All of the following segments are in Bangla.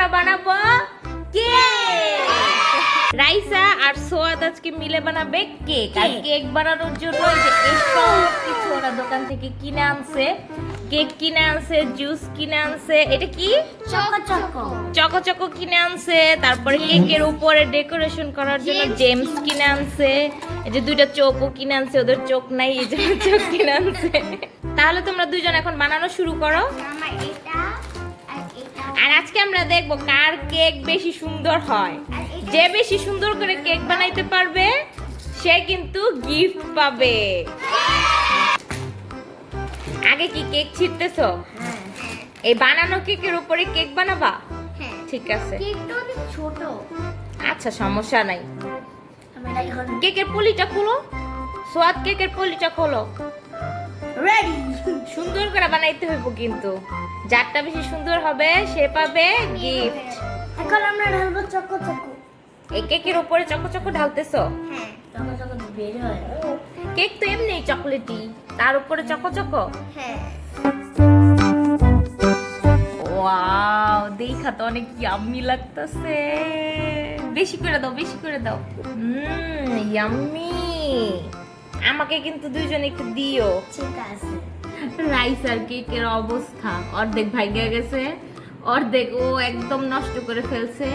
আমরা বানাবো কেক। রাইসা আর সোয়াদ আজকে মিলে বানাবে কেক। আর কেক। বানানোর জন্য এই সব কিছু ওরা দোকান থেকে কিনে আনছে। কেক কিনে আনছে জুস কিনে আনছে। এটা কি? Choco choco. কিনে আনছে। তারপরে কেকের উপরে ডেকোরেশন করার জন্য জেমস কিনে আনছে। এই যে দুইটা চোখও কিনে আনছে ওদের চোখ নাই এই জন্য চোখ কিনে আনছে। তাহলে তোমরা দুইজন এখন বানানো শুরু করো। এটা আর আজকে আমরা দেখব কার কেক বেশি সুন্দর হয়। যে বেশি সুন্দর করে কেক বানাইতে পারবে সে কিন্তু গিফট পাবে। আগে কি কেক ছিটতেছো? হ্যাঁ। এই বানানো কেকের উপরে কেক বানাবা? হ্যাঁ। ঠিক আছে। ছোট। আচ্ছা সমস্যা নাই। কেকের পলিটা খোলো। সোয়াদ কেকের পলিটা খোলো। রেডি সুন্দর করে বানাইতে হইব কিন্তু। যারটা বেশি সুন্দর হবে সে পাবে গিফট এখন আমরা ঢালবো চকো চকো। এই কেকের উপরে চকো চকো ঢালতেছো? হ্যাঁ চকো চকো বের হয়। কেক তো এমনি চকলেটি তার উপরে চকো চকো? হ্যাঁ। ওয়াও দেখা তো অনেক ইয়াম্মি লাগতেছে। বেশি করে দাও বেশি করে দাও। হুম ইয়াম্মি আমাকে কিন্তু দুইজন একটু দিও। ঠিক আছে। রাইস আর কেকের অবস্থা। অর্ধেক ভাইগা গেছে। অর্ধেক ও একদম নষ্ট করে ফেলছে।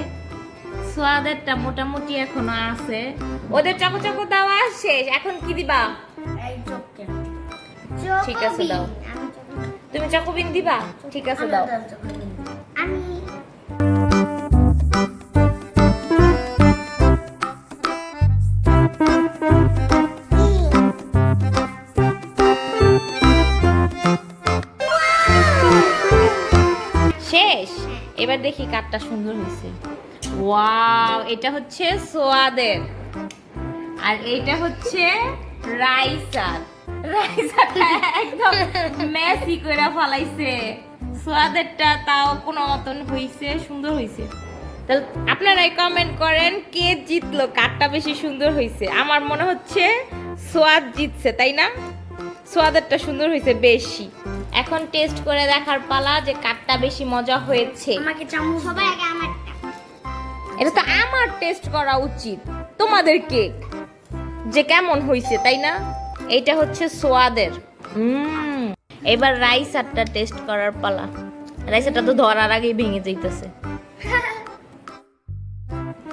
সোয়াদেরটা মোটামুটি এখনও আছে। ওদের চকো চকো দেওয়া শেষ। এখন কি দিবা? ঠিক আছে, দাও। তুমি চকোবিন দিবা? ঠিক আছে দাও। আমি শেষ এবার দেখি কাঠটা সুন্দর হয়েছে। ওয়াও, এটা হচ্ছে সোয়াদের। আর এটা হচ্ছে রাইসার। রাইসারটা একদম মেসি করে ফলাইছে। সোয়াদেরটা তাও কোনো মতন হইছে, সুন্দর হইছে। তাহলে আপনারাই কমেন্ট করেন, কে জিতলো? কাঠটা বেশি সুন্দর হয়েছে আমার মনে হচ্ছে সোয়াদ জিতছে, তাই না? সোয়াদেরটা সুন্দর হয়েছে বেশি। এখন টেস্ট করে দেখার পালা যে কাটটা বেশি মজা হয়েছে। আমাকে চামচ সবাই আগে আমারটা। এটা তো আমার টেস্ট করা উচিত। তোমাদের কেক যে কেমন হয়েছে তাই না? এটা হচ্ছে সোয়াদের। হুম। এবার রাইস আটটা টেস্ট করার পালা। রাইস আটটা তো ধরার আগেই ভেঙে যাইতেছে।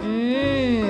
হুম।